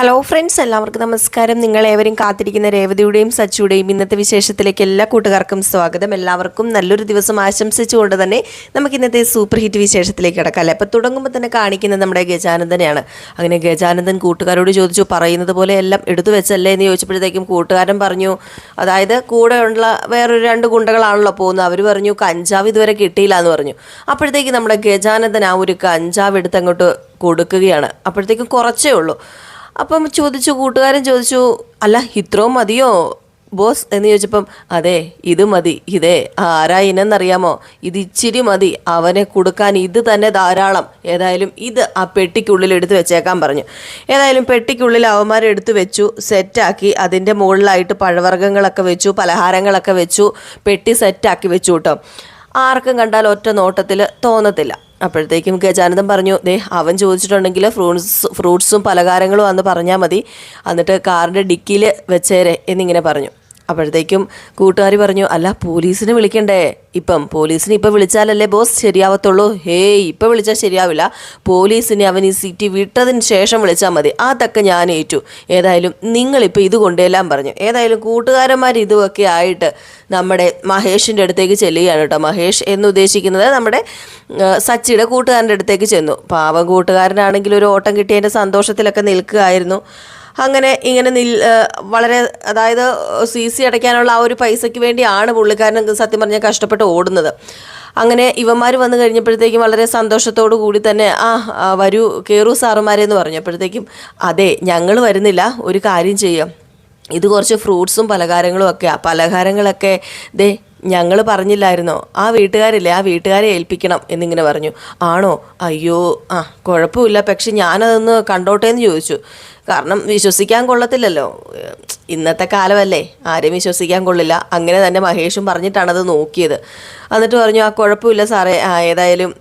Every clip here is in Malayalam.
ഹലോ ഫ്രണ്ട്സ് എല്ലാവർക്കും നമസ്കാരം. നിങ്ങൾ ഏവരും കാത്തിരിക്കുന്ന രേവതിയുടെയും സച്ചിയുടെയും ഇന്നത്തെ വിശേഷത്തിലേക്ക് എല്ലാ കൂട്ടുകാർക്കും സ്വാഗതം. എല്ലാവർക്കും നല്ലൊരു ദിവസം ആശംസിച്ചുകൊണ്ട് തന്നെ നമുക്ക് ഇന്നത്തെ സൂപ്പർ ഹിറ്റ് വിശേഷത്തിലേക്ക് കിടക്കാം അല്ലേ? അപ്പോൾ തുടങ്ങുമ്പോൾ തന്നെ കാണിക്കുന്നത് നമ്മുടെ ഗജാനന്ദനെയാണ്. അങ്ങനെ ഗജാനന്ദൻ കൂട്ടുകാരോട് ചോദിച്ചു പറയുന്നത് പോലെ എല്ലാം എടുത്തു വെച്ചല്ലേ എന്ന് ചോദിച്ചപ്പോഴത്തേക്കും കൂട്ടുകാരൻ പറഞ്ഞു അതായത് കൂടെയുള്ള വേറൊരു രണ്ട് ഗുണ്ടകളാണല്ലോ പോകുന്നത്. അവർ പറഞ്ഞു കഞ്ചാവ് ഇതുവരെ കിട്ടിയില്ല എന്ന് പറഞ്ഞു. അപ്പോഴത്തേക്ക് നമ്മുടെ ഗജാനന്ദൻ ആ ഒരു കഞ്ചാവ് എടുത്ത് അങ്ങോട്ട് കൊടുക്കുകയാണ്. അപ്പോഴത്തേക്കും കുറച്ചേ ഉള്ളൂ. അപ്പം ചോദിച്ചു കൂട്ടുകാരൻ ചോദിച്ചു അല്ല ഇത്രയും മതിയോ? ബോസ് എന്ന് ചോദിച്ചപ്പം അതെ ഇത് മതി. ഇതേ ആരാ ഇനെന്നറിയാമോ ഇത് ഇച്ചിരി മതി. അവനെ കൊടുക്കാൻ ഇത് തന്നെ ധാരാളം. ഏതായാലും ഇത് ആ പെട്ടിക്കുള്ളിൽ എടുത്ത് വെച്ചേക്കാൻ പറഞ്ഞു. ഏതായാലും പെട്ടിക്കുള്ളിൽ അവന്മാർ എടുത്തു വെച്ചു സെറ്റാക്കി അതിന്റെ മുകളിലായിട്ട് പഴവർഗങ്ങളൊക്കെ വെച്ചു പലഹാരങ്ങളൊക്കെ വെച്ചു പെട്ടി സെറ്റാക്കി വെച്ചു കേട്ടോ. ആർക്കും കണ്ടാൽ ഒറ്റ നോട്ടത്തിൽ തോന്നത്തില്ല. അപ്പോഴത്തേക്കും ഗജാനന്ദൻ പറഞ്ഞു ദേ അവൻ ചോദിച്ചിട്ടുണ്ടെങ്കിൽ ഫ്രൂട്ട്സ് ഫ്രൂട്ട്സും പലഹാരങ്ങളും അന്ന് പറഞ്ഞാൽ മതി. എന്നിട്ട് കാറിന്റെ ഡിക്കിയിൽ വെച്ചേരെ എന്നിങ്ങനെ പറഞ്ഞു. അപ്പോഴത്തേക്കും കൂട്ടുകാർ പറഞ്ഞു അല്ല പോലീസിനെ വിളിക്കണ്ടേ. ഇപ്പം പോലീസിനെ ഇപ്പം വിളിച്ചാലല്ലേ ബോസ് ശരിയാവത്തുള്ളൂ. ഹേയ് ഇപ്പം വിളിച്ചാൽ ശരിയാവില്ല. പോലീസിനെ അവൻ ഈ സിറ്റി വിട്ടതിന് ശേഷം വിളിച്ചാൽ മതി. അതൊക്കെ ഞാൻ ഏറ്റു. ഏതായാലും നിങ്ങളിപ്പോൾ ഇത് കൊണ്ടെല്ലാം പറഞ്ഞു. ഏതായാലും കൂട്ടുകാരന്മാർ ഇതുമൊക്കെ ആയിട്ട് നമ്മുടെ മഹേഷിന്റെ അടുത്തേക്ക് ചെല്ലുകയാണ് കേട്ടോ. മഹേഷ് എന്നുദ്ദേശിക്കുന്നത് നമ്മുടെ സച്ചിയുടെ കൂട്ടുകാരന്റെ അടുത്തേക്ക് ചെന്നു. പാവം കൂട്ടുകാരനാണെങ്കിൽ ഒരു ഓട്ടം കിട്ടിയതിന്റെ സന്തോഷത്തിലൊക്കെ നിൽക്കുകയായിരുന്നു. അങ്ങനെ ഇങ്ങനെ നിൽ വളരെ അതായത് സി സി അടയ്ക്കാനുള്ള ആ ഒരു പൈസയ്ക്ക് വേണ്ടിയാണ് പുള്ളിക്കാരൻ സത്യം പറഞ്ഞാൽ കഷ്ടപ്പെട്ട് ഓടുന്നത്. അങ്ങനെ ഇവന്മാർ വന്നു കഴിഞ്ഞപ്പോഴത്തേക്കും വളരെ സന്തോഷത്തോടു കൂടി തന്നെ ആ വരൂ കയറൂ സാറുമാരെ എന്ന് പറഞ്ഞപ്പോഴത്തേക്കും അതെ ഞങ്ങൾ വരുന്നില്ല ഒരു കാര്യം ചെയ്യാം. ഇത് കുറച്ച് ഫ്രൂട്ട്സും പലഹാരങ്ങളും ഒക്കെ ആ പലഹാരങ്ങളൊക്കെ ദേ ഞങ്ങൾ പറഞ്ഞില്ലായിരുന്നോ? ആ വീട്ടുകാരില്ലേ ആ വീട്ടുകാരെ ഏൽപ്പിക്കണം എന്നിങ്ങനെ പറഞ്ഞു. ആണോ? അയ്യോ ആ കുഴപ്പമില്ല പക്ഷെ ഞാനതൊന്ന് കണ്ടോട്ടെ എന്ന് ചോദിച്ചു. കാരണം വിശ്വസിക്കാൻ കൊള്ളത്തില്ലല്ലോ. ഇന്നത്തെ കാലമല്ലേ? ആരെയും വിശ്വസിക്കാൻ കൊള്ളില്ല. അങ്ങനെ തന്നെ മഹേഷും പറഞ്ഞിട്ടാണത് നോക്കിയത്. എന്നിട്ട് പറഞ്ഞു ആ കുഴപ്പമില്ല സാറേ. ഏതായാലും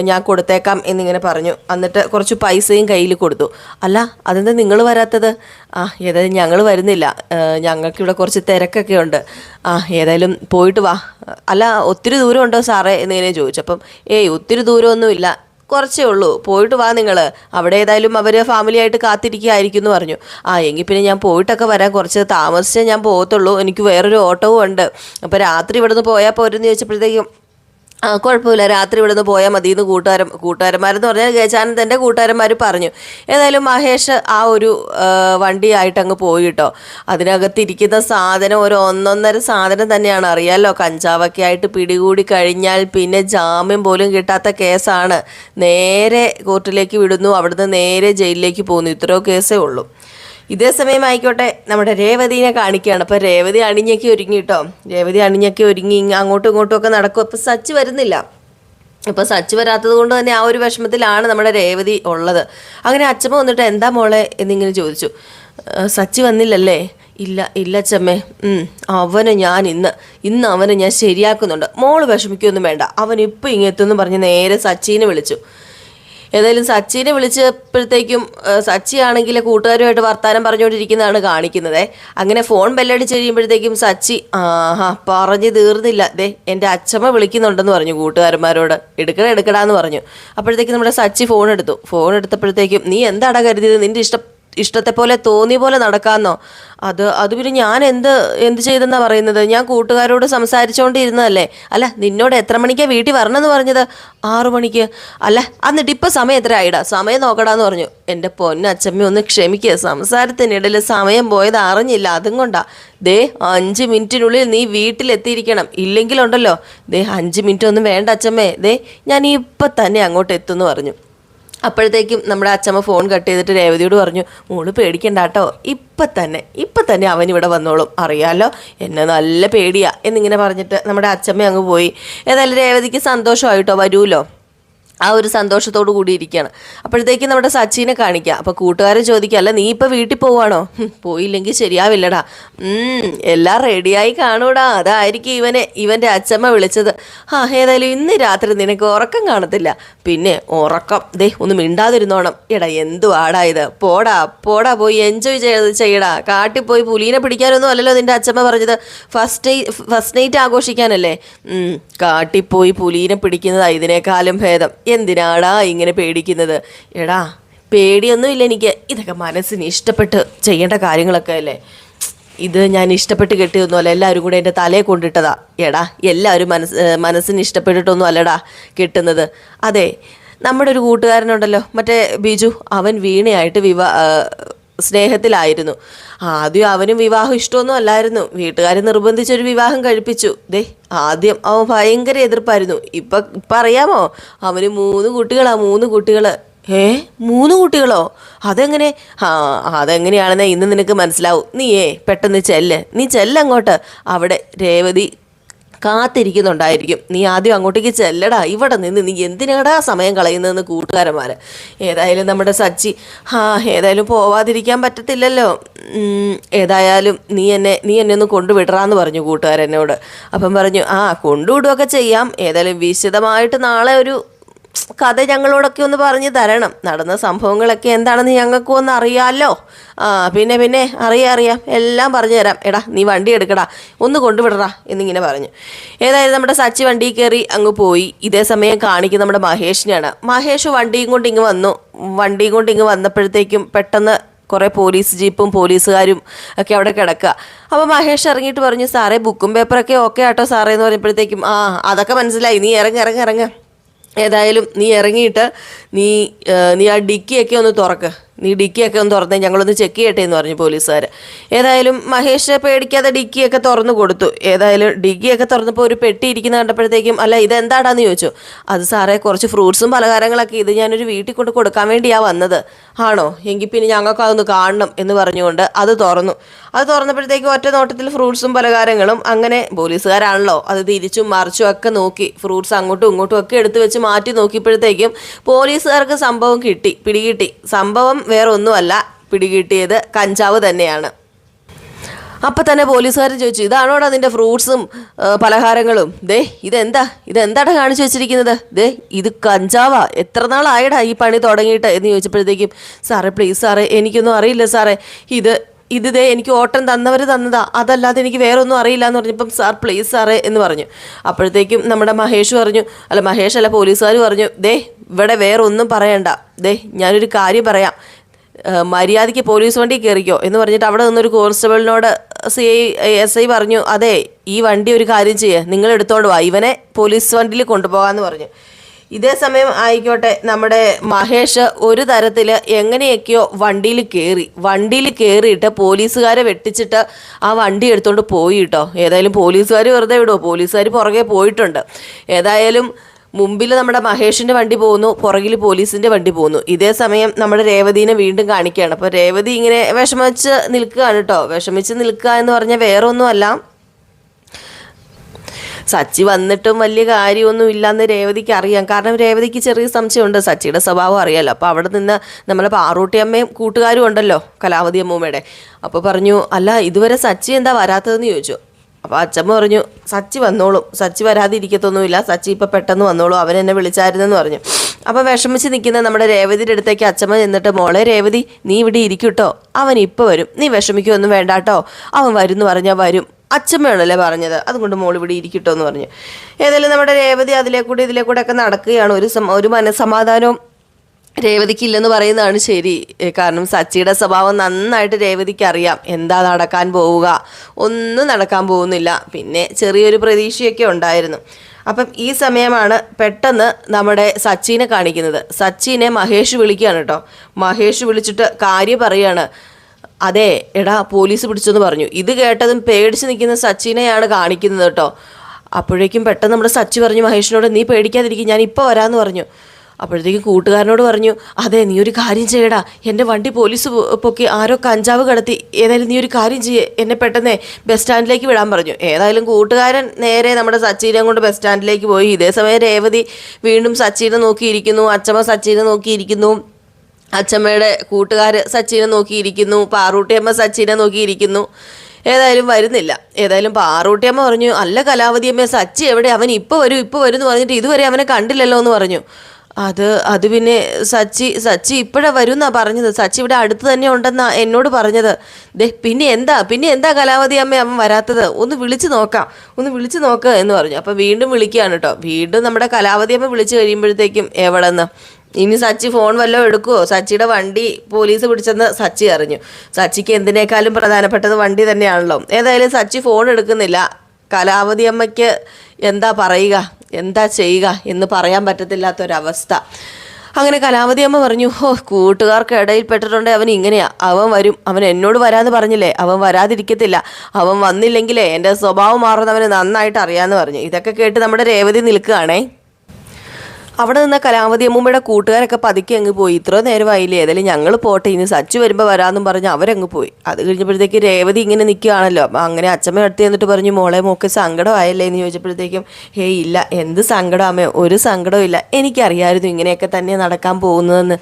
ഞാൻ കൊടുത്തേക്കാം എന്നിങ്ങനെ പറഞ്ഞു. എന്നിട്ട് കുറച്ച് പൈസയും കയ്യിൽ കൊടുത്തു. അല്ല അതെന്താ നിങ്ങൾ വരാത്തത്? ആ ഏതായാലും ഞങ്ങൾ വരുന്നില്ല. ഞങ്ങൾക്കിവിടെ കുറച്ച് തിരക്കൊക്കെ ഉണ്ട്. ആ ഏതായാലും പോയിട്ട് വാ. അല്ല ഒത്തിരി ദൂരം ഉണ്ടോ സാറേ? എന്നിങ്ങനെ ചോദിച്ചു. അപ്പം ഏയ് ഒത്തിരി ദൂരമൊന്നുമില്ല. കുറച്ചേ ഉള്ളൂ. പോയിട്ട് വാ നിങ്ങൾ അവിടെ ഏതായാലും അവർ ഫാമിലിയായിട്ട് കാത്തിരിക്കുകയായിരിക്കും എന്ന് പറഞ്ഞു. ആ എങ്കിൽ പിന്നെ ഞാൻ പോയിട്ടൊക്കെ വരാൻ കുറച്ച് താമസിച്ചേ ഞാൻ പോകത്തുള്ളൂ. എനിക്ക് വേറൊരു ഓട്ടവും ഉണ്ട്. അപ്പോൾ രാത്രി ഇവിടുന്ന് പോയാൽ പോരെന്ന് ചോദിച്ചപ്പോഴത്തേക്കും കുഴപ്പമില്ല. രാത്രി ഇവിടുന്ന് പോയാൽ മതി എന്ന് കൂട്ടുകാരൻ കൂട്ടുകാരന്മാരെന്ന് പറഞ്ഞാൽ ഗജാനന്ദന്റെ കൂട്ടുകാരന്മാർ പറഞ്ഞു. ഏതായാലും മഹേഷ് ആ ഒരു വണ്ടിയായിട്ട് അങ്ങ് പോയി കേട്ടോ അതിനകത്തിരിക്കുന്ന സാധനം ഒരു ഒന്നൊന്നര സാധനം തന്നെയാണ്. അറിയാമല്ലോ കഞ്ചാവൊക്കെ ആയിട്ട് പിടികൂടി കഴിഞ്ഞാൽ പിന്നെ ജാമ്യം പോലും കിട്ടാത്ത കേസാണ്. നേരെ കോർട്ടിലേക്ക് വിടുന്നു. അവിടുന്ന് നേരെ ജയിലിലേക്ക് പോകുന്നു. ഇത്രയോ കേസേ ഉള്ളൂ. ഇതേ സമയം ആയിക്കോട്ടെ നമ്മുടെ രേവതിനെ കാണിക്കുകയാണ്. അപ്പോൾ രേവതി അണിഞ്ഞൊക്കെ ഒരുങ്ങി കേട്ടോ രേവതി അണിഞ്ഞൊക്കെ ഒരുങ്ങി അങ്ങോട്ടും ഇങ്ങോട്ടും ഒക്കെ നടക്കും. അപ്പോൾ സച്ച് വരുന്നില്ല. ഇപ്പോൾ സച്ച് വരാത്തത് കൊണ്ട് തന്നെ ആ ഒരു വിഷമത്തിലാണ് നമ്മുടെ രേവതി ഉള്ളത്. അങ്ങനെ അച്ഛമ്മ വന്നിട്ട് എന്താ മോളെ? എന്നിങ്ങനെ ചോദിച്ചു. "ആ, സച്ച് വന്നില്ലല്ലേ? ഇല്ല ഇല്ല അച്ഛമ്മേ ഉം, അവനെ ഞാൻ ഇന്ന് ഇന്ന് അവനെ ഞാൻ ശരിയാക്കുന്നുണ്ട്. മോൾ വിഷമിക്കൊന്നും വേണ്ട. അവൻ ഇപ്പം ഇങ്ങെത്തുമെന്ന് പറഞ്ഞ് നേരെ സച്ചിനെ വിളിച്ചു. ഏതായാലും സച്ചിനെ വിളിച്ചപ്പോഴത്തേക്കും സച്ചി ആണെങ്കിൽ കൂട്ടുകാരുമായിട്ട് വർത്താനം പറഞ്ഞുകൊണ്ടിരിക്കുന്നതാണ് കാണിക്കുന്നത്. അങ്ങനെ ഫോൺ ബെല്ലടിച്ച് കഴിയുമ്പോഴത്തേക്കും സച്ചി ആഹാ പറഞ്ഞു തീർന്നില്ല. ദേ എന്റെ അച്ഛമ്മ വിളിക്കുന്നുണ്ടെന്ന് പറഞ്ഞു കൂട്ടുകാരന്മാരോട്. എടുക്കണ എടുക്കടാന്ന് പറഞ്ഞു. അപ്പോഴത്തേക്കും നമ്മുടെ സച്ചി ഫോൺ എടുത്തു. ഫോൺ എടുത്തപ്പോഴത്തേക്കും നീ എന്താടാ കരുതിയത്? നിന്റെ ഇഷ്ടം ഇഷ്ടത്തെ പോലെ തോന്നിയ പോലെ നടക്കാന്നോ? അത് അത് പിന്നെ ഞാൻ എന്ത് എന്ത് ചെയ്തെന്നാ പറയുന്നത്? ഞാൻ കൂട്ടുകാരോട് സംസാരിച്ചുകൊണ്ടിരുന്നതല്ലേ അല്ല നിന്നോട് എത്ര മണിക്കാ വീട്ടിൽ വരണമെന്ന് പറഞ്ഞത്? ആറു മണിക്ക്. അല്ല എന്നിട്ട് ഇപ്പം സമയം എത്ര ആയിടാ സമയം നോക്കടാന്ന് പറഞ്ഞു. എന്റെ പൊന്നച്ചമ്മ ഒന്ന് ക്ഷമിക്കുക സംസാരത്തിനിടയിൽ സമയം പോയത് അറിഞ്ഞില്ല. അതും കൊണ്ടാ. ദേ അഞ്ച് മിനിറ്റിനുള്ളിൽ നീ വീട്ടിലെത്തിയിരിക്കണം. ഇല്ലെങ്കിലുണ്ടല്ലോ. ദേ അഞ്ച് മിനിറ്റ് ഒന്നും വേണ്ട അച്ചമ്മേ ദേ ഞാൻ ഇപ്പം തന്നെ അങ്ങോട്ട് എത്തുമെന്ന് പറഞ്ഞു. അപ്പോഴത്തേക്കും നമ്മുടെ അച്ഛമ്മ ഫോൺ കട്ട് ചെയ്തിട്ട് രേവതിയോട് പറഞ്ഞു മോൾ പേടിക്കണ്ട കേട്ടോ ഇപ്പം തന്നെ ഇപ്പം തന്നെ അവൻ ഇവിടെ വന്നോളും അറിയാലോ എന്നെ നല്ല പേടിയാ എന്നിങ്ങനെ പറഞ്ഞിട്ട് നമ്മുടെ അച്ഛമ്മ അങ്ങ് പോയി. ഏതായാലും രേവതിക്ക് സന്തോഷമായിട്ടോ വരൂലോ? ആ ഒരു സന്തോഷത്തോടു കൂടി ഇരിക്കുകയാണ് അപ്പോഴത്തേക്കും നമ്മുടെ സച്ചിനെ കാണിക്കുക. അപ്പോൾ കൂട്ടുകാരെ ചോദിക്കുക അല്ല നീ ഇപ്പോൾ വീട്ടിൽ പോവാണോ? പോയില്ലെങ്കിൽ ശരിയാവില്ലടാ. എല്ലാം റെഡിയായി കാണൂടാ. അതായിരിക്കും ഇവനെ ഇവന്റെ അച്ഛമ്മ വിളിച്ചത്. ആ ഏതായാലും ഇന്ന് രാത്രി നിനക്ക് ഉറക്കം കാണത്തില്ല. പിന്നെ ഉറക്കം. ദേ ഒന്ന് മിണ്ടാതിരുന്നോണം. എടാ എന്തു ആടാ ഇത്? പോടാ പോടാ പോയി എൻജോയ് ചെയ്ത് ചെയ്യടാ. കാട്ടിൽ പോയി പുലീനെ പിടിക്കാനൊന്നും അല്ലല്ലോ നിന്റെ അച്ഛമ്മ പറഞ്ഞത്. ഫസ്റ്റ് ഫസ്റ്റ് നൈറ്റ് ആഘോഷിക്കാനല്ലേ? കാട്ടിൽ പോയി പുലീനെ പിടിക്കുന്നതാ ഇതിനേക്കാളും ഭേദം. എന്തിനാടാ ഇങ്ങനെ പേടിക്കുന്നത്? എടാ പേടിയൊന്നുമില്ല എനിക്ക്. ഇതൊക്കെ മനസ്സിന് ഇഷ്ടപ്പെട്ട് ചെയ്യേണ്ട കാര്യങ്ങളൊക്കെ അല്ലേ? ഇത് ഞാൻ ഇഷ്ടപ്പെട്ട് കെട്ടിയൊന്നുമല്ല എല്ലാവരും കൂടെ എന്റെ തലയെ കൊണ്ടിട്ടതാ. എടാ എല്ലാവരും മനസ്സ് മനസ്സിന് ഇഷ്ടപ്പെട്ടിട്ടൊന്നും അല്ലടാ കെട്ടുന്നത്. അതെ നമ്മുടെ ഒരു കൂട്ടുകാരനുണ്ടല്ലോ മറ്റേ ബിജു. അവൻ വീണയായിട്ട് വിവാ സ്നേഹത്തിലായിരുന്നു. ആദ്യം അവനും വിവാഹം ഇഷ്ടമൊന്നും അല്ലായിരുന്നു. വീട്ടുകാർ നിർബന്ധിച്ചൊരു വിവാഹം കഴിപ്പിച്ചു. ദേ ആദ്യം അവൻ ഭയങ്കര എതിർപ്പായിരുന്നു. ഇപ്പം ഇപ്പം അറിയാമോ അവന് മൂന്ന് കുട്ടികളാ മൂന്ന് കുട്ടികൾ ഏ മൂന്ന് കുട്ടികളോ? അതെങ്ങനെ? ആ അതെങ്ങനെയാണെന്ന് ഇന്ന് നിനക്ക് മനസ്സിലാവും. നീയേ പെട്ടെന്ന് ചെല്ല്. നീ ചെല്ലങ്ങോട്ട്. അവിടെ രേവതി കാത്തിരിക്കുന്നുണ്ടായിരിക്കും. നീ ആദ്യം അങ്ങോട്ടേക്ക് ചെല്ലടാ. ഇവിടെ നിന്ന് നീ എന്തിനാടാ സമയം കളയുന്നതെന്ന് കൂട്ടുകാരന്മാർ ഏതായാലും നമ്മുടെ സച്ചി ആ ഏതായാലും പോവാതിരിക്കാൻ പറ്റത്തില്ലല്ലോ. ഏതായാലും നീ എന്നെ നീ എന്നെ ഒന്ന് കൊണ്ടുവിടറാന്ന് പറഞ്ഞു കൂട്ടുകാരെന്നോട് അപ്പം പറഞ്ഞു ആ കൊണ്ടുവിടുകയൊക്കെ ചെയ്യാം. ഏതായാലും വിശദമായിട്ട് നാളെ ഒരു കഥ ഞങ്ങളോടൊക്കെ ഒന്ന് പറഞ്ഞു തരണം. നടന്ന സംഭവങ്ങളൊക്കെ എന്താണെന്ന് ഞങ്ങൾക്കും ഒന്ന് അറിയാമല്ലോ ആ പിന്നെ പിന്നെ അറിയാം അറിയാം. എല്ലാം പറഞ്ഞു തരാം. എടാ നീ വണ്ടി എടുക്കടാ. ഒന്ന് കൊണ്ടുവിടടാ എന്നിങ്ങനെ പറഞ്ഞു. ഏതായാലും നമ്മുടെ സച്ചി വണ്ടി കയറി അങ്ങ് പോയി. ഇതേ സമയം കാണിക്കുന്ന നമ്മുടെ മഹേഷിനെയാണ്. മഹേഷ് വണ്ടിയും കൊണ്ട് ഇങ്ങ് വന്നു. വണ്ടിയും കൊണ്ട് ഇങ്ങ് വന്നപ്പോഴത്തേക്കും പെട്ടെന്ന് കുറേ പോലീസ് ജീപ്പും പോലീസുകാരും ഒക്കെ അവിടെ കിടക്കുക. അപ്പോൾ മഹേഷ് ഇറങ്ങിയിട്ട് പറഞ്ഞു സാറേ ബുക്കും പേപ്പറൊക്കെ ഓക്കെ ആട്ടോ സാറേ എന്ന് പറയുമ്പോഴത്തേക്കും ആ അതൊക്കെ മനസ്സിലായി. നീ ഇറങ്ങി ഇറങ്ങി ഇറങ്ങ. ഏതായാലും നീ ഇറങ്ങിയിട്ട് നീ നീ ആ ഡിക്കിയൊക്കെ ഒന്ന് തുറക്ക്. നീ ഡിക്കിയൊക്കെ ഒന്ന് തുറന്നേ ഞങ്ങളൊന്ന് ചെക്ക് ചെയ്യട്ടെ എന്ന് പറഞ്ഞു പോലീസുകാർ ഏതായാലും മഹേഷ് പേടിക്കാതെ ഡിക്കിയൊക്കെ തുറന്നു കൊടുത്തു. ഏതായാലും ഡിക്കിയൊക്കെ തുറന്നപ്പോൾ ഒരു പെട്ടി ഇരിക്കുന്ന കണ്ടപ്പോഴത്തേക്കും അല്ല ഇത് എന്താടാന്ന് ചോദിച്ചു? അത് സാറേ കുറച്ച് ഫ്രൂട്ട്സും പലഹാരങ്ങളൊക്കെ ഇത് ഞാനൊരു വീട്ടിൽ കൊണ്ട് കൊടുക്കാൻ വേണ്ടിയാ വന്നത്. ആണോ? എങ്കിൽ പിന്നെ ഞങ്ങൾക്ക് അതൊന്ന് കാണണം എന്ന് പറഞ്ഞുകൊണ്ട് അത് തുറന്നു. അത് തുറന്നപ്പോഴത്തേക്കും ഒറ്റ നോട്ടത്തിൽ ഫ്രൂട്ട്സും പലഹാരങ്ങളും അങ്ങനെ പോലീസുകാരാണല്ലോ അത് തിരിച്ചും മറിച്ചും ഒക്കെ നോക്കി ഫ്രൂട്ട്സ് അങ്ങോട്ടും ഇങ്ങോട്ടും ഒക്കെ എടുത്തു വെച്ച് മാറ്റി നോക്കിയപ്പോഴത്തേക്കും പോലീസുകാർക്ക് സംഭവം കിട്ടി പിടികിട്ടി. സംഭവം വേറെ ഒന്നുമല്ല പിടികിട്ടിയത് കഞ്ചാവ് തന്നെയാണ്. അപ്പം തന്നെ പോലീസുകാർ ചോദിച്ചു ഇതാണോടാ അതിന്റെ ഫ്രൂട്ട്സും പലഹാരങ്ങളും? ദേ ഇതെന്താ? ഇതെന്താടാ കാണിച്ചു വെച്ചിരിക്കുന്നത്? ദേ ഇത് കഞ്ചാവാ. എത്ര നാളായടാ ഈ പണി തുടങ്ങിയിട്ട്? എന്ന് ചോദിച്ചപ്പോഴത്തേക്കും സാറേ പ്ലീസ് സാറേ എനിക്കൊന്നും അറിയില്ല സാറേ. ഇത് ഇത് ദേ എനിക്ക് ഓട്ടം തന്നവർ തന്നതാ. അതല്ലാതെ എനിക്ക് വേറെ ഒന്നും അറിയില്ല എന്ന് പറഞ്ഞപ്പം സാർ പ്ലീസ് സാറേ എന്ന് പറഞ്ഞു. അപ്പോഴത്തേക്കും നമ്മുടെ മഹേഷ് പറഞ്ഞു അല്ല മഹേഷ് അല്ല പോലീസുകാർ പറഞ്ഞു ദേ ഇവിടെ വേറെ ഒന്നും പറയണ്ട. ദേ ഞാനൊരു കാര്യം പറയാം. മര്യാദയ്ക്ക് പോലീസ് വണ്ടി കയറിക്കോ എന്ന് പറഞ്ഞിട്ട് അവിടെ നിന്നൊരു കോൺസ്റ്റബിളിനോട് സി ഐ എസ് ഐ പറഞ്ഞു അതെ ഈ വണ്ടി ഒരു കാര്യം ചെയ്യുക നിങ്ങൾ എടുത്തോണ്ട് വാ. ഇവനെ പോലീസ് വണ്ടിയിൽ കൊണ്ടുപോകാമെന്ന് പറഞ്ഞു. ഇതേ സമയം ആയിക്കോട്ടെ നമ്മുടെ മഹേഷ് ഒരു തരത്തിൽ എങ്ങനെയൊക്കെയോ വണ്ടിയിൽ കയറി വണ്ടിയിൽ കയറിയിട്ട് പോലീസുകാരെ വെട്ടിച്ചിട്ട് ആ വണ്ടി എടുത്തോണ്ട് പോയി കേട്ടോ ഏതായാലും പോലീസുകാർ വെറുതെ വിടുമോ പോലീസുകാർ പുറകെ പോയിട്ടുണ്ട്. ഏതായാലും മുമ്പിൽ നമ്മുടെ മഹേഷിന്റെ വണ്ടി പോകുന്നു പുറകിൽ പോലീസിന്റെ വണ്ടി പോകുന്നു. ഇതേ സമയം നമ്മുടെ രേവതിനെ വീണ്ടും കാണിക്കുകയാണ്. അപ്പോൾ രേവതി ഇങ്ങനെ വിഷമിച്ച് നിൽക്കുകയാണ് കേട്ടോ. വിഷമിച്ച് നിൽക്കുക എന്ന് പറഞ്ഞാൽ വേറെ ഒന്നുമല്ല സച്ചി വന്നിട്ടും വലിയ കാര്യമൊന്നും ഇല്ലാന്ന് രേവതിക്ക് അറിയാം. കാരണം രേവതിക്ക് ചെറിയ സംശയമുണ്ട്. സച്ചിയുടെ സ്വഭാവം അറിയാലോ. അപ്പോൾ അവിടെ നിന്ന് നമ്മളെ പാറൂട്ടി അമ്മയും കൂട്ടുകാരും ഉണ്ടല്ലോ കലാവതി അമ്മൂമ്മയുടെ. അപ്പോൾ പറഞ്ഞു അല്ല ഇതുവരെ സച്ചി എന്താ വരാത്തതെന്ന് ചോദിച്ചു. അപ്പോൾ അച്ഛമ്മ പറഞ്ഞു സച്ചി വന്നോളും. സച്ചി വരാതിരിക്കത്തൊന്നുമില്ല. സച്ചി ഇപ്പോൾ പെട്ടെന്ന് വന്നോളും. അവൻ എന്നെ വിളിച്ചായിരുന്നെന്ന് പറഞ്ഞു. അപ്പോൾ വിഷമിച്ച് നിൽക്കുന്ന നമ്മുടെ രേവതിയുടെ അടുത്തേക്ക് അച്ഛമ്മ ചെന്നിട്ട് മോളെ രേവതി നീ ഇവിടെ ഇരിക്കൂട്ടോ. അവൻ ഇപ്പോൾ വരും. നീ വിഷമിക്കുമൊന്നും വേണ്ട കേട്ടോ അവൻ വരും എന്ന് പറഞ്ഞാൽ വരും. അച്ഛമ്മയാണല്ലേ പറഞ്ഞത്. അതുകൊണ്ട് മോൾ ഇവിടെ ഇരിക്കട്ടോ എന്ന് പറഞ്ഞു. ഏതായാലും നമ്മുടെ രേവതി അതിലെ കൂടെ ഇതിലെ കൂടെ ഒക്കെ നടക്കുകയാണ്. ഒരു ഒരു മനസ്സമാധാനവും രേവതിക്ക് ഇല്ലെന്ന് പറയുന്നതാണ് ശരി. കാരണം സച്ചിയുടെ സ്വഭാവം നന്നായിട്ട് രേവതിക്ക് അറിയാം. എന്താ നടക്കാൻ പോവുക? ഒന്നും നടക്കാൻ പോകുന്നില്ല. പിന്നെ ചെറിയൊരു പ്രതീക്ഷയൊക്കെ ഉണ്ടായിരുന്നു. അപ്പം ഈ സമയമാണ് പെട്ടെന്ന് നമ്മുടെ സച്ചിനെ കാണിക്കുന്നത്. സച്ചിനെ മഹേഷ് വിളിക്കുകയാണ് കേട്ടോ. മഹേഷ് വിളിച്ചിട്ട് കാര്യം പറയാണ്. അതെ എടാ പോലീസ് പിടിച്ചെന്ന് പറഞ്ഞു. ഇത് കേട്ടതും പേടിച്ച് നിൽക്കുന്ന സച്ചിനെയാണ് കാണിക്കുന്നത് കേട്ടോ. അപ്പോഴേക്കും പെട്ടെന്ന് നമ്മുടെ സച്ചി പറഞ്ഞു മഹേഷിനോട് നീ പേടിക്കാതിരിക്കും ഞാൻ ഇപ്പോൾ വരാമെന്ന് പറഞ്ഞു. അപ്പോഴത്തേക്കും കൂട്ടുകാരനോട് പറഞ്ഞു അതെ നീ ഒരു കാര്യം ചെയ്യടാ. എന്റെ വണ്ടി പോലീസ് പൊക്കി ആരോ കഞ്ചാവ് കടത്തി. ഏതായാലും നീ ഒരു കാര്യം ചെയ്യേ. എന്നെ പെട്ടെന്ന് ബസ് സ്റ്റാൻഡിലേക്ക് വിടാൻ പറഞ്ഞു. ഏതായാലും കൂട്ടുകാരൻ നേരെ നമ്മുടെ സച്ചിനെ കൊണ്ട് ബസ് സ്റ്റാൻഡിലേക്ക് പോയി. ഇതേ സമയം രേവതി വീണ്ടും സച്ചിനെ നോക്കിയിരിക്കുന്നു. അച്ഛമ്മ സച്ചിനെ നോക്കിയിരിക്കുന്നു. അച്ഛമ്മയുടെ കൂട്ടുകാർ സച്ചിനെ നോക്കിയിരിക്കുന്നു. പാറൂട്ടിയമ്മ സച്ചിനെ നോക്കിയിരിക്കുന്നു. ഏതായാലും വരുന്നില്ല. ഏതായാലും പാറൂട്ടിയമ്മ പറഞ്ഞു അല്ല കലാവതിയമ്മ സച്ചി എവിടെ? അവൻ ഇപ്പോൾ വരും ഇപ്പോൾ വരും എന്ന് പറഞ്ഞിട്ട് ഇതുവരെ അവനെ കണ്ടില്ലല്ലോ എന്ന് പറഞ്ഞു. അത് അത് പിന്നെ സച്ചി സച്ചി ഇപ്പോഴാ വരുന്നാ പറഞ്ഞത്. സച്ചി ഇവിടെ അടുത്ത് തന്നെ ഉണ്ടെന്നാ എന്നോട് പറഞ്ഞത്. ദേ പിന്നെ എന്താ പിന്നെ എന്താ കലാവതി അമ്മ അവൻ വരാത്തത്? ഒന്ന് വിളിച്ചു നോക്കാം. ഒന്ന് വിളിച്ചു നോക്കുക എന്ന് പറഞ്ഞു. അപ്പോൾ വീണ്ടും വിളിക്കുകയാണ് കേട്ടോ. വീണ്ടും നമ്മുടെ കലാവതി അമ്മ വിളിച്ചു കഴിയുമ്പോഴത്തേക്കും എവിടെന്ന് ഇനി സച്ചി ഫോൺ വല്ലതും എടുക്കുമോ സച്ചിയുടെ വണ്ടി പോലീസ് പിടിച്ചെന്ന് സച്ചി അറിഞ്ഞു. സച്ചിക്ക് എന്തിനേക്കാളും പ്രധാനപ്പെട്ടത് വണ്ടി തന്നെയാണല്ലോ. ഏതായാലും സച്ചി ഫോൺ എടുക്കുന്നില്ല. കലാവതി അമ്മയ്ക്ക് എന്താ പറയുക? എന്താ ചെയ്യുക എന്ന് പറയാൻ പറ്റത്തില്ലാത്തൊരവസ്ഥ. അങ്ങനെ കലാവതി അമ്മ പറഞ്ഞു ഓ കൂട്ടുകാർക്ക് ഇടയിൽ അവൻ ഇങ്ങനെയാ. അവൻ വരും. അവൻ എന്നോട് വരാന്ന് പറഞ്ഞില്ലേ? അവൻ വരാതിരിക്കത്തില്ല. അവൻ വന്നില്ലെങ്കിലേ എന്റെ സ്വഭാവം മാറുന്നവന് നന്നായിട്ട് അറിയാമെന്ന് പറഞ്ഞു. ഇതൊക്കെ കേട്ട് നമ്മുടെ രേവതി നിൽക്കുകയാണേ. അവിടെ നിന്ന കലാവതി അമ്മൂമ്മയുടെ കൂട്ടുകാരൊക്കെ പതുക്കെ അങ്ങ് പോയി. ഇത്ര നേരമായില്ലേ? ഏതായാലും ഞങ്ങൾ പോട്ടെ. ഇനി സച്ച് വരുമ്പോൾ വരാമെന്നും പറഞ്ഞ് അവരങ്ങ് പോയി. അത് കഴിഞ്ഞപ്പോഴത്തേക്ക് രേവതി ഇങ്ങനെ നിൽക്കുകയാണല്ലോ അപ്പം അങ്ങനെ അച്ഛമ്മ അടുത്ത് ചെന്നിട്ട് പറഞ്ഞു മോളെ മോക്ക് സങ്കടമായല്ലേ? എന്ന് ചോദിച്ചപ്പോഴത്തേക്കും ഹേ ഇല്ല. എന്ത് സങ്കടം ഒരു സങ്കടവും ഇല്ല. എനിക്കറിയായിരുന്നു ഇങ്ങനെയൊക്കെ തന്നെ നടക്കാൻ പോകുന്നതെന്ന്.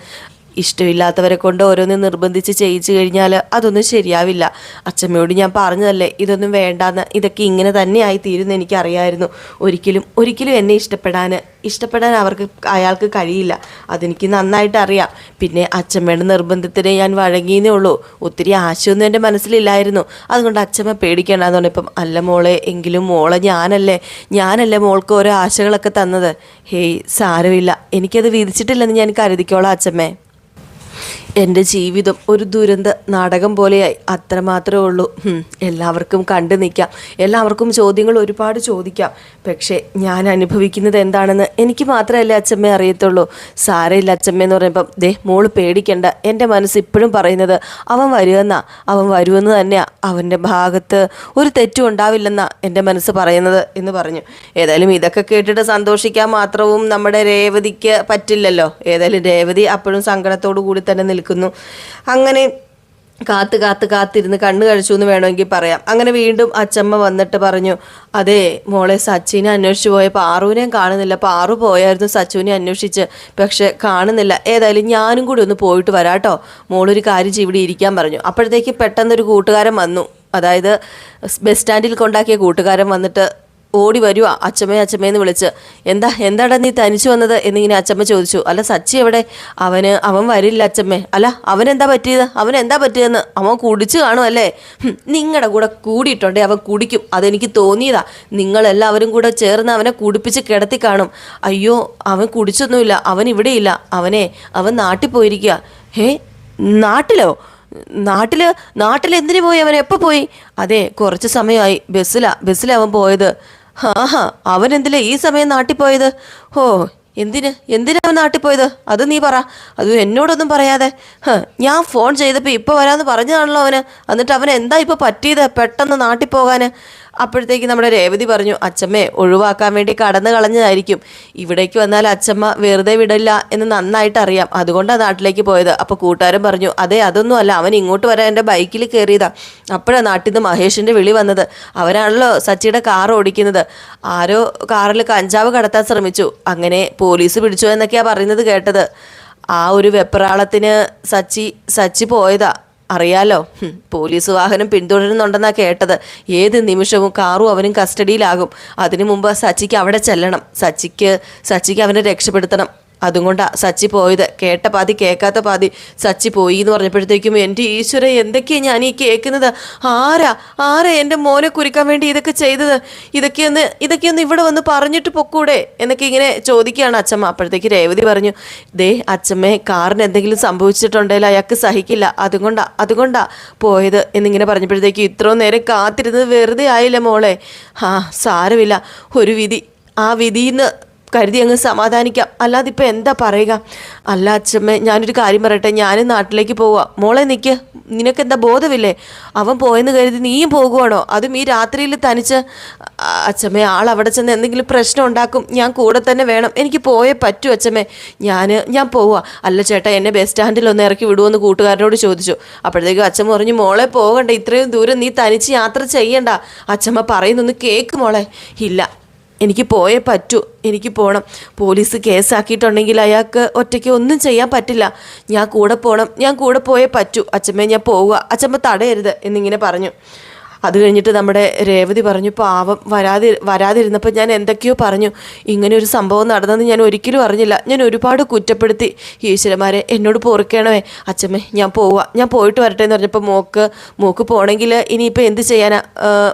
ഇഷ്ടമില്ലാത്തവരെ കൊണ്ട് ഓരോന്ന് നിർബന്ധിച്ച് ചെയ്യിച്ചു കഴിഞ്ഞാൽ അതൊന്നും ശരിയാവില്ല. അച്ഛമ്മയോട് ഞാൻ പറഞ്ഞതല്ലേ ഇതൊന്നും വേണ്ടാന്ന്. ഇതൊക്കെ ഇങ്ങനെ തന്നെ തന്നെയായി തീരുന്ന എനിക്കറിയായിരുന്നു. ഒരിക്കലും ഒരിക്കലും എന്നെ ഇഷ്ടപ്പെടാൻ ഇഷ്ടപ്പെടാൻ അവർക്ക് അയാൾക്ക് കഴിയില്ല. അതെനിക്ക് നന്നായിട്ട് അറിയാം. പിന്നെ അച്ഛമ്മയുടെ നിർബന്ധത്തിന് ഞാൻ വഴങ്ങിയെന്നേ ഉള്ളൂ. ഒത്തിരി ആശയൊന്നും എന്റെ മനസ്സിലില്ലായിരുന്നു. അതുകൊണ്ട് അച്ഛമ്മ പേടിക്കേണ്ടെന്ന് പറഞ്ഞപ്പം അല്ല മോളെ എങ്കിലും മോളെ ഞാനല്ലേ ഞാനല്ലേ മോൾക്ക് ഓരോ ആശകളൊക്കെ തന്നത്? ഹേയ് സാരമില്ല. എനിക്കത് വിധിച്ചിട്ടില്ലെന്ന് ഞാൻ കരുതിക്കോളാം അച്ഛമ്മേ. എന്റെ ജീവിതം ഒരു ദുരന്ത നാടകം പോലെയായി. അത്രമാത്രമേ ഉള്ളൂ. എല്ലാവർക്കും കണ്ടു നിൽക്കാം. എല്ലാവർക്കും ചോദ്യങ്ങൾ ഒരുപാട് ചോദിക്കാം. പക്ഷേ ഞാൻ അനുഭവിക്കുന്നത് എന്താണെന്ന് എനിക്ക് മാത്രമല്ലേ അച്ഛമ്മേ അറിയത്തുള്ളൂ. സാരയില്ല അച്ഛമ്മ എന്ന് പറയുമ്പം ദേ മോൾ പേടിക്കണ്ട. എന്റെ മനസ്സ് ഇപ്പോഴും പറയുന്നത് അവൻ വരുമെന്നാ. അവൻ വരുമെന്ന് തന്നെയാ. അവന്റെ ഭാഗത്ത് ഒരു തെറ്റും ഉണ്ടാവില്ലെന്നാ എന്റെ മനസ്സ് പറയുന്നത് എന്ന് പറഞ്ഞു. ഏതായാലും ഇതൊക്കെ കേട്ടിട്ട് സന്തോഷിക്കാൻ മാത്രവും നമ്മുടെ രേവതിക്ക് പറ്റില്ലല്ലോ. ഏതായാലും രേവതി അപ്പോഴും സങ്കടത്തോടു കൂടി തന്നെ നിൽക്കുന്നു. അങ്ങനെ കാത്ത് കാത്ത് കാത്തിരുന്ന് കണ്ണു കഴിച്ചു എന്ന് വേണമെങ്കിൽ പറയാം. അങ്ങനെ വീണ്ടും അച്ചമ്മ വന്നിട്ട് പറഞ്ഞു അതെ മോളെ സച്ചിനെ അന്വേഷിച്ച് പോയ പാറുവിനെയും കാണുന്നില്ല. പാറു പോയായിരുന്നു സച്ചുവിനെ അന്വേഷിച്ച്. പക്ഷെ കാണുന്നില്ല. ഏതായാലും ഞാനും കൂടി ഒന്ന് പോയിട്ട് വരാട്ടോ മോളൊരു കാര്യം ഇവിടെ ഇരിക്കാൻ പറഞ്ഞു. അപ്പോഴത്തേക്ക് പെട്ടെന്നൊരു കൂട്ടുകാരൻ വന്നു. അതായത് ബസ് സ്റ്റാൻഡിൽ കൊണ്ടാക്കിയ കൂട്ടുകാരൻ വന്നിട്ട് ഓടി വരുവാ അച്ചമ്മയെ അച്ചമ്മയെന്ന് വിളിച്ച്. എന്താ എന്താടാ നീ തനിച്ചു വന്നത്? എന്നിങ്ങനെ അച്ചമ്മ ചോദിച്ചു. അല്ല സച്ചി എവിടെ? അവന് അവൻ വരില്ല അച്ചമ്മേ അല്ല അവൻ എന്താ പറ്റിയത്? അവൻ എന്താ പറ്റിയതെന്ന്? അവൻ കുടിച്ചു കാണും അല്ലേ നിങ്ങളുടെ കൂടെ കൂടിയിട്ടുണ്ടേ അവൻ കുടിക്കും. അതെനിക്ക് തോന്നിയതാ. നിങ്ങളെല്ലാവരും കൂടെ ചേർന്ന് അവനെ കുടിപ്പിച്ച് കിടത്തി കാണും. അയ്യോ അവൻ കുടിച്ചൊന്നുമില്ല. അവൻ ഇവിടെയില്ല. അവനെ അവൻ നാട്ടിൽ പോയിരിക്കുക ഹേ നാട്ടിലോ? നാട്ടിൽ നാട്ടിൽ എന്തിനു പോയി അവൻ? എപ്പോൾ പോയി? അതെ കുറച്ച് സമയമായി. ബസ്സിലാണ് ബസ്സിലവൻ അവൻ പോയത്. ഹാ ഹാ അവൻ എന്തിനാ ഈ സമയം നാട്ടിൽ പോയത് ഓ എന്തിന് എന്തിനാ അവൻ നാട്ടിൽ അത് നീ പറ. അത് എന്നോടൊന്നും പറയാതെ. ഞാൻ ഫോൺ ചെയ്തപ്പോൾ ഇപ്പോൾ വരാമെന്ന് പറഞ്ഞതാണല്ലോ അവന്. എന്നിട്ട് അവൻ എന്താ ഇപ്പോൾ പറ്റിയത് പെട്ടെന്ന് നാട്ടിൽ അപ്പോഴത്തേക്ക് നമ്മുടെ രേവതി പറഞ്ഞു അച്ചമ്മയെ ഒഴിവാക്കാൻ വേണ്ടി കടന്നു കളഞ്ഞതായിരിക്കും. ഇവിടേക്ക് വന്നാൽ അച്ചമ്മ വെറുതെ വിടില്ല എന്ന് നന്നായിട്ട് അറിയാം. അതുകൊണ്ടാണ് നാട്ടിലേക്ക് പോയത്. അപ്പോൾ കൂട്ടുകാരൻ പറഞ്ഞു അതെ അതൊന്നും അല്ല. അവൻ ഇങ്ങോട്ട് വരാൻ എന്റെ ബൈക്കിൽ കയറിയതാ. അപ്പോഴാണ് നാട്ടിൽ നിന്ന് മഹേഷിന്റെ വിളി വന്നത്. അവരാണല്ലോ സച്ചിയുടെ കാർ ഓടിക്കുന്നത്. ആരോ കാറിൽ കഞ്ചാവ് കടത്താൻ ശ്രമിച്ചു. അങ്ങനെ പോലീസ് പിടിച്ചു എന്നൊക്കെയാണ് പറയുന്നത് കേട്ടത്. ആ ഒരു വെപ്രാളത്തിന് സച്ചി സച്ചി പോയതാ. അറിയാലോ? പോലീസ് വാഹനം പിന്തുടരുന്നുണ്ടെന്നാ കേട്ടത്. ഏത് നിമിഷവും കാറും അവനും കസ്റ്റഡിയിലാകും. അതിനു മുമ്പ് സച്ചിക്ക് അവിടെ ചെല്ലണം. സച്ചിക്ക് സച്ചിക്ക് അവനെ രക്ഷപ്പെടുത്തണം. അതുകൊണ്ടാ സച്ചി പോയത്. കേട്ട പാതി കേൾക്കാത്ത പാതി സച്ചി പോയി എന്ന് പറഞ്ഞപ്പോഴത്തേക്കും എന്റെ ഈശ്വര എന്തൊക്കെയാണ് ഞാൻ ഈ കേൾക്കുന്നത്? ആരാ? ആരാ എന്റെ മോനെ കുരുക്കാൻ വേണ്ടി ഇതൊക്കെ ചെയ്തത്? ഇതൊക്കെയൊന്ന് ഇതൊക്കെയൊന്ന് ഇവിടെ വന്ന് പറഞ്ഞിട്ട് പൊക്കൂടെ എന്നൊക്കെ ഇങ്ങനെ ചോദിക്കുകയാണ് അച്ഛമ്മ. അപ്പോഴത്തേക്ക് രേവതി പറഞ്ഞു ദേ അച്ഛമ്മേ കാറിന് എന്തെങ്കിലും സംഭവിച്ചിട്ടുണ്ടെങ്കിൽ അയാൾക്ക് സഹിക്കില്ല. അതുകൊണ്ടാ അതുകൊണ്ടാ പോയത്. എന്നിങ്ങനെ പറഞ്ഞപ്പോഴത്തേക്ക് ഇത്രയും നേരം കാത്തിരുന്നത് വെറുതെ ആയില്ല മോളെ. ആ സാരമില്ല. ഒരു വിധി ആ വിധിന്ന് കരുതി അങ്ങ് സമാധാനിക്കാം. അല്ലാതെ ഇപ്പം എന്താ പറയുക? അല്ല അച്ഛമ്മ ഞാനൊരു കാര്യം പറയട്ടെ. ഞാനും നാട്ടിലേക്ക് പോവുക മോളെ നിൽക്ക് നിനക്കെന്താ ബോധമില്ലേ? അവൻ പോയെന്ന് കരുതി നീയും പോകുവാണോ? അതും ഈ രാത്രിയിൽ തനിച്ച് അച്ഛമ്മ ആൾ അവിടെ ചെന്ന് എന്തെങ്കിലും പ്രശ്നം ഉണ്ടാക്കും. ഞാൻ കൂടെ തന്നെ വേണം. എനിക്ക് പോയേ പറ്റൂ അച്ഛമ്മേ. ഞാൻ ഞാൻ പോവുക അല്ല ചേട്ടാ എന്നെ ബസ് സ്റ്റാൻഡിൽ ഒന്ന് ഇറക്കി വിടുമെന്ന് കൂട്ടുകാരനോട് ചോദിച്ചു. അപ്പോഴത്തേക്കും അച്ഛമ്മ പറഞ്ഞു മോളെ പോകണ്ട. ഇത്രയും ദൂരം നീ തനിച്ച് യാത്ര ചെയ്യണ്ട. അച്ഛമ്മ പറയുന്നൊന്ന് കേക്ക് മോളെ. ഇല്ല. എനിക്ക് പോയേ പറ്റൂ. എനിക്ക് പോകണം പോലീസ് കേസാക്കിയിട്ടുണ്ടെങ്കിൽ അയാൾക്ക് ഒറ്റയ്ക്ക് ഒന്നും ചെയ്യാൻ പറ്റില്ല. ഞാൻ കൂടെ പോകണം ഞാൻ കൂടെ പോയേ പറ്റൂ. അച്ഛമ്മേ ഞാൻ പോവുക. അച്ഛമ്മ തടയരുത് എന്നിങ്ങനെ പറഞ്ഞു. അത് കഴിഞ്ഞിട്ട് നമ്മുടെ രേവതി പറഞ്ഞു പാവം വരാതി വരാതിരുന്നപ്പോൾ ഞാൻ എന്തൊക്കെയോ പറഞ്ഞു. ഇങ്ങനെ ഒരു സംഭവം നടന്നെന്ന് ഞാൻ ഒരിക്കലും അറിഞ്ഞില്ല. ഞാൻ ഒരുപാട് കുറ്റപ്പെടുത്തി. ഈശ്വരന്മാരെ എന്നോട് പൊറുക്കണമേ. അച്ഛമ്മേ ഞാൻ പോവാ. ഞാൻ പോയിട്ട് വരട്ടെ എന്ന് പറഞ്ഞപ്പോൾ മോക്ക് മോക്ക് പോകണമെങ്കിൽ ഇനിയിപ്പോൾ എന്ത് ചെയ്യാനാ?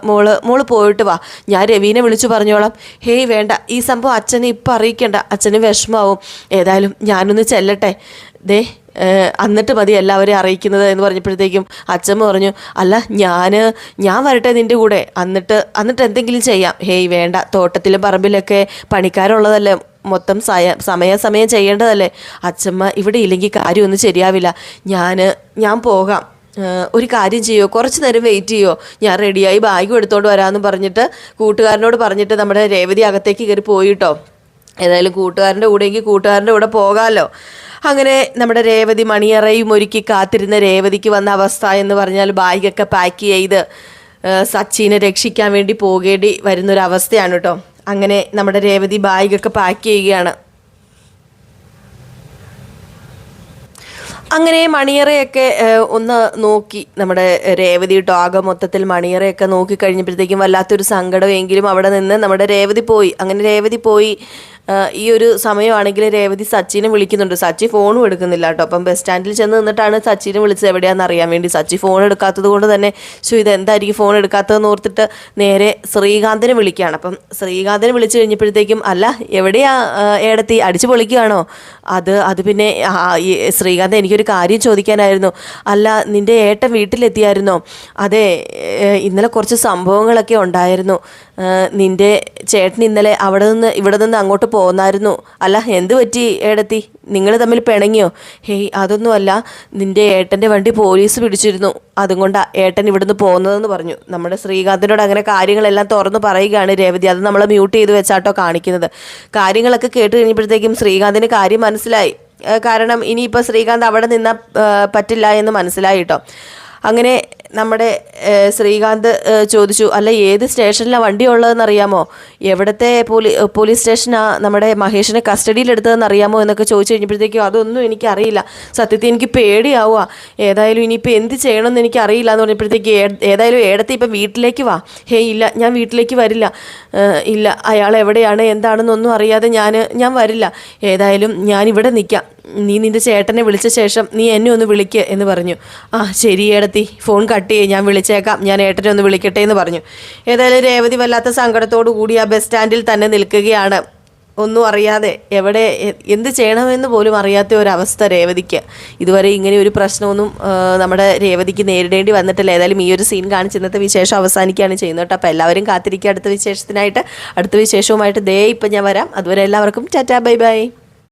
മോൾ മോൾ പോയിട്ട് വാ. ഞാൻ രവീനെ വിളിച്ചു പറഞ്ഞോളാം. ഹേയ് വേണ്ട. ഈ സംഭവം അച്ഛനെ ഇപ്പം അറിയിക്കേണ്ട. അച്ഛന് വിഷമാവും. ഏതായാലും ഞാനൊന്ന് ചെല്ലട്ടെ. ദേ എന്നിട്ട് മതി എല്ലാവരെയും അറിയിക്കുന്നത് എന്ന് പറഞ്ഞപ്പോഴത്തേക്കും അച്ഛമ്മ പറഞ്ഞു അല്ല ഞാൻ ഞാൻ വരട്ടെ നിന്റെ കൂടെ. എന്നിട്ട് എന്നിട്ട് എന്തെങ്കിലും ചെയ്യാം. ഹേയ് വേണ്ട. തോട്ടത്തിലും പറമ്പിലൊക്കെ പണിക്കാരുള്ളതല്ലേ. മൊത്തം സയ സമയാസമയം ചെയ്യേണ്ടതല്ലേ. അച്ഛമ്മ ഇവിടെ ഇല്ലെങ്കിൽ കാര്യമൊന്നും ശരിയാവില്ല. ഞാൻ ഞാൻ പോകാം. ഒരു കാര്യം ചെയ്യോ? കുറച്ച് നേരം വെയിറ്റ് ചെയ്യോ? ഞാൻ റെഡിയായി ബാഗ് എടുത്തോണ്ട് വരാമെന്ന് പറഞ്ഞിട്ട് കൂട്ടുകാരനോട് പറഞ്ഞിട്ട് നമ്മുടെ രേവതി അകത്തേക്ക് കയറി പോയിട്ടോ ഏതായാലും കൂട്ടുകാരന്റെ കൂടെയെങ്കിൽ കൂട്ടുകാരന്റെ കൂടെ പോകാമല്ലോ അങ്ങനെ നമ്മുടെ രേവതി മണിയറയും ഒരുക്കി കാത്തിരുന്ന രേവതിക്ക് വന്ന അവസ്ഥ എന്ന് പറഞ്ഞാൽ ബാഗൊക്കെ പാക്ക് ചെയ്ത് സച്ചിനെ രക്ഷിക്കാൻ വേണ്ടി പോകേണ്ടി വരുന്നൊരവസ്ഥയാണ് കേട്ടോ. അങ്ങനെ നമ്മുടെ രേവതി ബാഗൊക്കെ പാക്ക് ചെയ്യുകയാണ്. അങ്ങനെ മണിയറയൊക്കെ ഒന്ന് നോക്കി നമ്മുടെ രേവതി കേട്ടോ ആകെ മൊത്തത്തിൽ മണിയറയൊക്കെ നോക്കി കഴിഞ്ഞപ്പോഴത്തേക്കും വല്ലാത്തൊരു സങ്കടമെങ്കിലും അവിടെ നിന്ന് നമ്മുടെ രേവതി പോയി. അങ്ങനെ രേവതി പോയി ഈ ഒരു സമയമാണെങ്കിൽ രേവതി സച്ചിനെ വിളിക്കുന്നുണ്ട്. സച്ചി ഫോണും എടുക്കുന്നില്ല കേട്ടോ. അപ്പം ബസ് സ്റ്റാൻഡിൽ ചെന്ന് നിന്നിട്ടാണ് സച്ചിനെ വിളിച്ചത്. എവിടെയാണെന്ന് അറിയാൻ വേണ്ടി സച്ചി ഫോൺ എടുക്കാത്തത് കൊണ്ട് തന്നെ ശു ഇത് എന്തായിരിക്കും ഫോൺ എടുക്കാത്തതെന്ന് ഓർത്തിട്ട് നേരെ ശ്രീകാന്തിനെ വിളിക്കുകയാണ്. അപ്പം ശ്രീകാന്തിനെ വിളിച്ചു കഴിഞ്ഞപ്പോഴത്തേക്കും അല്ല എവിടെയാ ഏടത്തി? അടിച്ചു പൊളിക്കുകയാണോ? അത് അത് പിന്നെ ശ്രീകാന്ത് എനിക്കൊരു കാര്യം ചോദിക്കാനായിരുന്നു. അല്ല നിന്റെ ഏട്ടൻ വീട്ടിലെത്തിയായിരുന്നോ? അതെ ഇന്നലെ കുറച്ച് സംഭവങ്ങളൊക്കെ ഉണ്ടായിരുന്നു. നിന്റെ ചേട്ടൻ ഇന്നലെ അവിടെ നിന്ന് ഇവിടെ നിന്ന് അങ്ങോട്ട് പോന്നായിരുന്നു. അല്ല എന്ത് പറ്റി ഏടത്തി? നിങ്ങൾ തമ്മിൽ പിണങ്ങിയോ? ഹേയ് അതൊന്നുമല്ല. നിന്റെ ഏട്ടന്റെ വണ്ടി പോലീസ് പിടിച്ചിരുന്നു. അതുകൊണ്ടാണ് ഏട്ടൻ ഇവിടുന്ന് പോകുന്നതെന്ന് പറഞ്ഞു. നമ്മുടെ ശ്രീകാന്തിനോട് അങ്ങനെ കാര്യങ്ങളെല്ലാം തുറന്ന് പറയുകയാണ് രേവതി. അത് നമ്മളെ മ്യൂട്ട് ചെയ്ത് വെച്ചാട്ടോ കാണിക്കുന്നത്. കാര്യങ്ങളൊക്കെ കേട്ട് കഴിഞ്ഞപ്പോഴത്തേക്കും ശ്രീകാന്തിന് കാര്യം മനസ്സിലായി. കാരണം ഇനിയിപ്പോൾ ശ്രീകാന്ത് അവിടെ നിന്നാൽ പറ്റില്ല എന്ന് മനസ്സിലായി കേട്ടോ അങ്ങനെ നമ്മുടെ ശ്രീകാന്ത് ചോദിച്ചു അല്ല ഏത് സ്റ്റേഷനിലാണ് വണ്ടി ഉള്ളതെന്ന് അറിയാമോ എവിടത്തെ പോലീ പോലീസ് സ്റ്റേഷനാണ് നമ്മുടെ മഹേഷിനെ കസ്റ്റഡിയിലെടുത്തതെന്ന് അറിയാമോ എന്നൊക്കെ ചോദിച്ചു കഴിഞ്ഞപ്പോഴത്തേക്കും അതൊന്നും എനിക്കറിയില്ല. സത്യത്തിൽ എനിക്ക് പേടിയാവുക ഏതായാലും ഇനിയിപ്പോൾ എന്ത് ചെയ്യണമെന്ന് എനിക്ക് അറിയില്ല എന്ന് പറഞ്ഞപ്പോഴത്തേക്ക് ഏതായാലും ഏടത്തെ ഇപ്പം വീട്ടിലേക്ക് വാ. ഹേ ഇല്ല ഞാൻ വീട്ടിലേക്ക് വരില്ല. ഇല്ല അയാൾ എവിടെയാണ് എന്താണെന്നൊന്നും അറിയാതെ ഞാൻ ഞാൻ വരില്ല. ഏതായാലും ഞാൻ ഇവിടെ നിൽക്കാം നീ നിന്റെ ചേട്ടനെ വിളിച്ച ശേഷം നീ എന്നെ ഒന്ന് വിളിക്ക് എന്ന് പറഞ്ഞു. ആ ശരി ഏടത്തി ഫോൺ കട്ട് ചെയ്യ് ഞാൻ വിളിച്ചേക്കാം ഞാൻ ഏട്ടനെ ഒന്ന് വിളിക്കട്ടെ എന്ന് പറഞ്ഞു. ഏതായാലും രേവതി വല്ലാത്ത സങ്കടത്തോടു കൂടി ആ ബസ് സ്റ്റാൻഡിൽ തന്നെ നിൽക്കുകയാണ്. ഒന്നും അറിയാതെ എവിടെ എന്ത് ചെയ്യണമെന്ന് പോലും അറിയാത്ത ഒരവസ്ഥ രേവതിക്ക്. ഇതുവരെ ഇങ്ങനെ ഒരു പ്രശ്നമൊന്നും നമ്മുടെ രേവതിക്ക് നേരിടേണ്ടി വന്നിട്ടില്ല. ഏതായാലും ഈ ഒരു സീൻ കാണിച്ച് ഇന്നത്തെ വിശേഷം അവസാനിക്കുകയാണ് ചെയ്യുന്നത് കേട്ടോ. അപ്പോൾ എല്ലാവരും കാത്തിരിക്കുക അടുത്ത വിശേഷത്തിനായിട്ട്. അടുത്ത വിശേഷവുമായിട്ട് ദേ ഇപ്പം ഞാൻ വരാം. അതുവരെ എല്ലാവർക്കും ടാറ്റാ ബൈ ബൈ.